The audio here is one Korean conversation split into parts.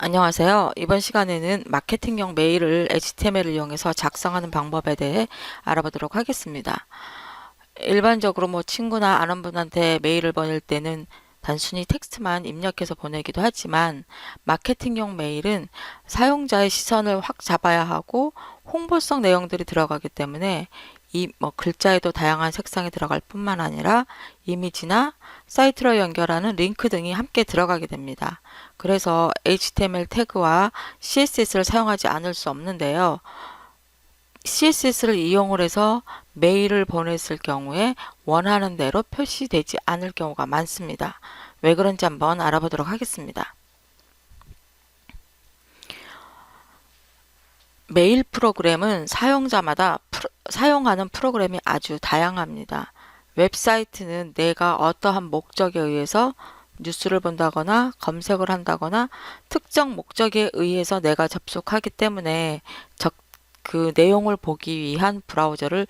안녕하세요. 이번 시간에는 마케팅용 메일을 HTML을 이용해서 작성하는 방법에 대해 알아보도록 하겠습니다. 일반적으로 뭐 친구나 아는 분한테 메일을 보낼 때는 단순히 텍스트만 입력해서 보내기도 하지만 마케팅용 메일은 사용자의 시선을 확 잡아야 하고 홍보성 내용들이 들어가기 때문에 이 뭐 글자에도 다양한 색상이 들어갈 뿐만 아니라 이미지나 사이트로 연결하는 링크 등이 함께 들어가게 됩니다. 그래서 HTML 태그와 CSS를 사용하지 않을 수 없는데요. CSS를 이용을 해서 메일을 보냈을 경우에 원하는 대로 표시되지 않을 경우가 많습니다. 왜 그런지 한번 알아보도록 하겠습니다. 메일 프로그램은 사용자마다 사용하는 프로그램이 아주 다양합니다. 웹사이트는 내가 어떠한 목적에 의해서 뉴스를 본다거나 검색을 한다거나 특정 목적에 의해서 내가 접속하기 때문에 적, 그 내용을 보기 위한 브라우저를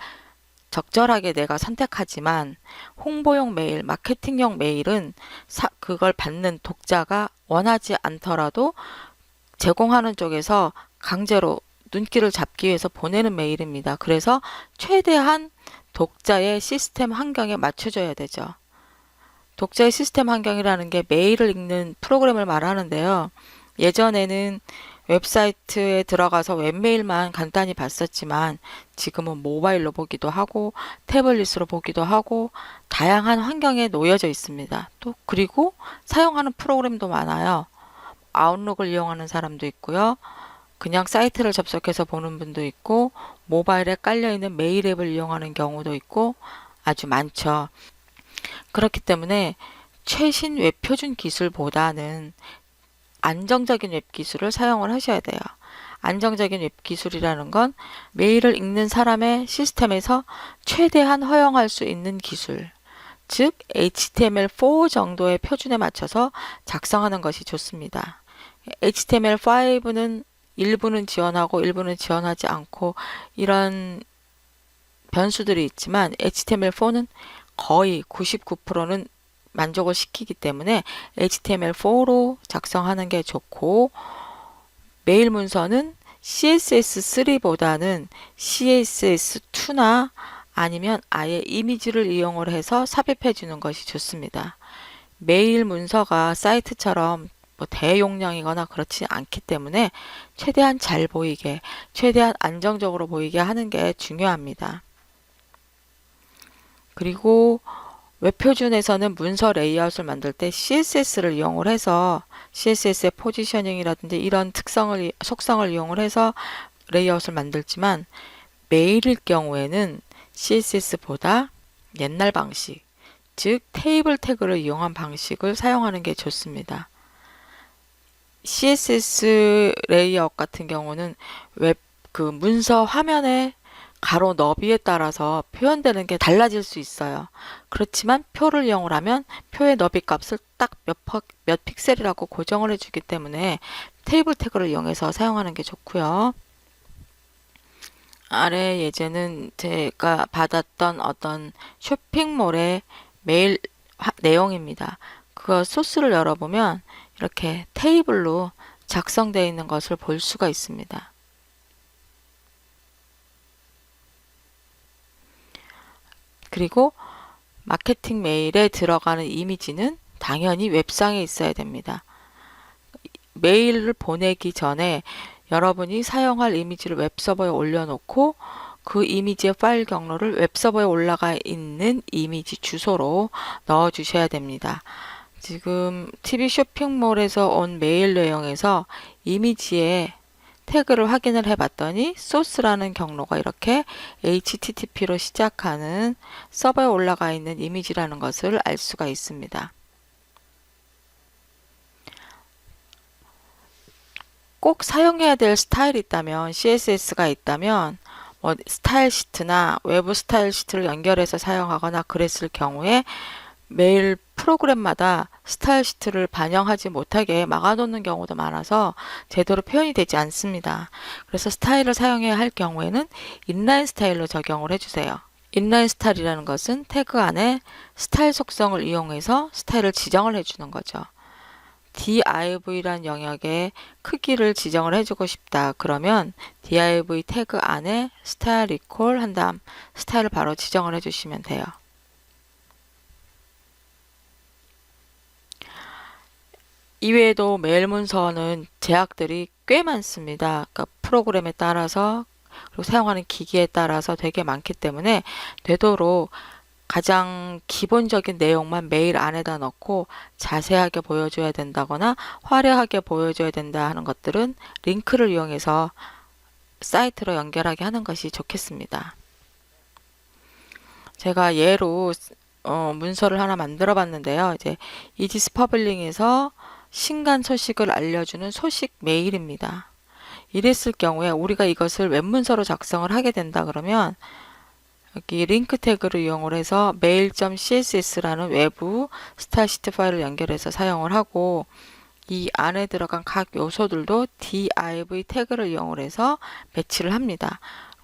적절하게 내가 선택하지만 홍보용 메일, 마케팅용 메일은 사, 그걸 받는 독자가 원하지 않더라도 제공하는 쪽에서 강제로 눈길을 잡기 위해서 보내는 메일입니다. 그래서 최대한 독자의 시스템 환경에 맞춰줘야 되죠. 독자의 시스템 환경이라는 게 메일을 읽는 프로그램을 말하는데요. 예전에는 웹사이트에 들어가서 웹메일만 간단히 봤었지만 지금은 모바일로 보기도 하고 태블릿으로 보기도 하고 다양한 환경에 놓여져 있습니다. 또 그리고 사용하는 프로그램도 많아요. 아웃룩을 이용하는 사람도 있고요. 그냥 사이트를 접속해서 보는 분도 있고 모바일에 깔려 있는 메일 앱을 이용하는 경우도 있고 아주 많죠. 그렇기 때문에 최신 웹 표준 기술보다는 안정적인 웹 기술을 사용을 하셔야 돼요. 안정적인 웹 기술이라는 건 메일을 읽는 사람의 시스템에서 최대한 허용할 수 있는 기술, 즉 HTML4 정도의 표준에 맞춰서 작성하는 것이 좋습니다. HTML5는 일부는 지원하고 일부는 지원하지 않고 이런 변수들이 있지만 HTML4는 거의 99%는 만족을 시키기 때문에 HTML4로 작성하는 게 좋고 메일 문서는 CSS3보다는 CSS2나 아니면 아예 이미지를 이용을 해서 삽입해 주는 것이 좋습니다. 메일 문서가 사이트처럼 뭐 대용량이거나 그렇지 않기 때문에 최대한 잘 보이게, 최대한 안정적으로 보이게 하는 게 중요합니다. 그리고 웹표준에서는 문서 레이아웃을 만들 때 CSS를 이용을 해서 CSS의 포지셔닝이라든지 이런 특성을, 속성을 이용을 해서 레이아웃을 만들지만 메일일 경우에는 CSS보다 옛날 방식, 즉 테이블 태그를 이용한 방식을 사용하는 게 좋습니다. CSS 레이아웃 같은 경우는 웹 그 문서 화면의 가로 너비에 따라서 표현되는 게 달라질 수 있어요. 그렇지만 표를 이용을 하면 표의 너비 값을 딱몇 몇 픽셀이라고 고정을 해주기 때문에 테이블 태그를 이용해서 사용하는 게 좋고요. 아래 예제는 제가 받았던 어떤 쇼핑몰의 메일 화- 내용입니다. 그 소스를 열어보면 이렇게 테이블로 작성되어 있는 것을 볼 수가 있습니다. 그리고 마케팅 메일에 들어가는 이미지는 당연히 웹상에 있어야 됩니다. 메일을 보내기 전에 여러분이 사용할 이미지를 웹서버에 올려놓고 그 이미지의 파일 경로를 웹서버에 올라가 있는 이미지 주소로 넣어 주셔야 됩니다. 지금 TV 쇼핑몰에서 온 메일 내용에서 이미지에 태그를 확인을 해봤더니 소스라는 경로가 이렇게 HTTP로 시작하는 서버에 올라가 있는 이미지라는 것을 알 수가 있습니다. 꼭 사용해야 될 스타일이 있다면 CSS가 있다면 뭐 스타일 시트나 외부 스타일 시트를 연결해서 사용하거나 그랬을 경우에 메일 프로그램마다 스타일 시트를 반영하지 못하게 막아놓는 경우도 많아서 제대로 표현이 되지 않습니다. 그래서 스타일을 사용해야 할 경우에는 인라인 스타일로 적용을 해주세요. 인라인 스타일이라는 것은 태그 안에 스타일 속성을 이용해서 스타일을 지정을 해주는 거죠. div라는 영역에 크기를 지정을 해주고 싶다. 그러면 div 태그 안에 스타일 이퀄 한 다음 스타일을 바로 지정을 해주시면 돼요. 이외에도 메일 문서는 제약들이 꽤 많습니다. 그러니까 프로그램에 따라서 그리고 사용하는 기기에 따라서 되게 많기 때문에 되도록 가장 기본적인 내용만 메일 안에다 넣고 자세하게 보여줘야 된다거나 화려하게 보여줘야 된다 하는 것들은 링크를 이용해서 사이트로 연결하게 하는 것이 좋겠습니다. 제가 예로 어, 문서를 하나 만들어 봤는데요. 이제 이지스 퍼블링에서 신간 소식을 알려주는 소식 메일입니다. 이랬을 경우에 우리가 이것을 웹 문서로 작성을 하게 된다 그러면 여기 링크 태그를 이용을 해서 mail.css라는 외부 스타일 시트 파일을 연결해서 사용을 하고 이 안에 들어간 각 요소들도 div 태그를 이용을 해서 배치를 합니다.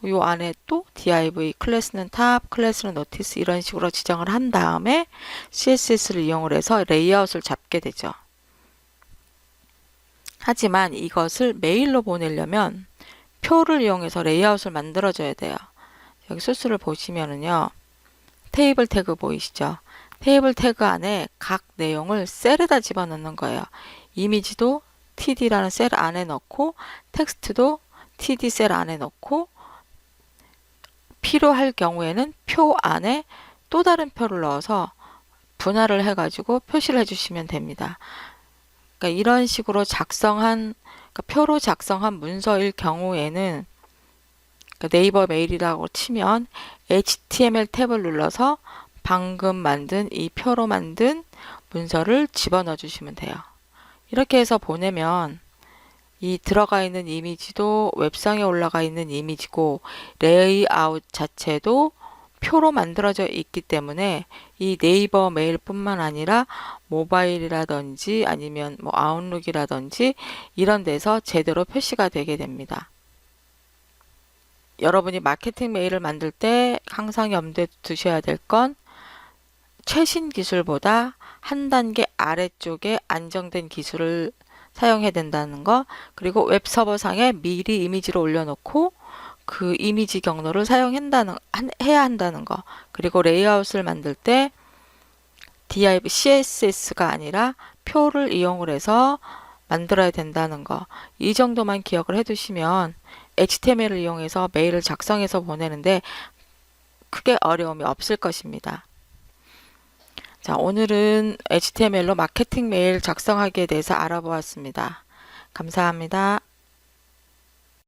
요 안에 또 div 클래스는 탑, 클래스는 노티스 이런 식으로 지정을 한 다음에 css를 이용을 해서 레이아웃을 잡게 되죠. 하지만 이것을 메일로 보내려면 표를 이용해서 레이아웃을 만들어 줘야 돼요. 여기 소스를 보시면은요. 테이블 태그 보이시죠? 테이블 태그 안에 각 내용을 셀에다 집어넣는 거예요. 이미지도 td라는 셀 안에 넣고 텍스트도 td 셀 안에 넣고 필요할 경우에는 표 안에 또 다른 표를 넣어서 분할을 해가지고 표시를 해주시면 됩니다. 그러니까 이런 식으로 작성한 그러니까 표로 작성한 문서일 경우에는 그러니까 네이버 메일이라고 치면 HTML 탭을 눌러서 방금 만든 이 표로 만든 문서를 집어넣어 주시면 돼요. 이렇게 해서 보내면 이 들어가 있는 이미지도 웹상에 올라가 있는 이미지고 레이아웃 자체도 표로 만들어져 있기 때문에 이 네이버 메일뿐만 아니라 모바일이라든지 아니면 뭐 아웃룩이라든지 이런 데서 제대로 표시가 되게 됩니다. 여러분이 마케팅 메일을 만들 때 항상 염두에 두셔야 될 건 최신 기술보다 한 단계 아래쪽에 안정된 기술을 사용해야 된다는 거, 그리고 웹 서버상에 미리 이미지를 올려놓고 그 이미지 경로를 사용한다는 한- 해야 한다는 거. 그리고 레이아웃을 만들 때 div css가 아니라 표를 이용을 해서 만들어야 된다는 거. 이 정도만 기억을 해두시면 HTML을 이용해서 메일을 작성해서 보내는데 크게 어려움이 없을 것입니다. 자, 오늘은 HTML로 마케팅 메일 작성하기에 대해서 알아보았습니다. 감사합니다.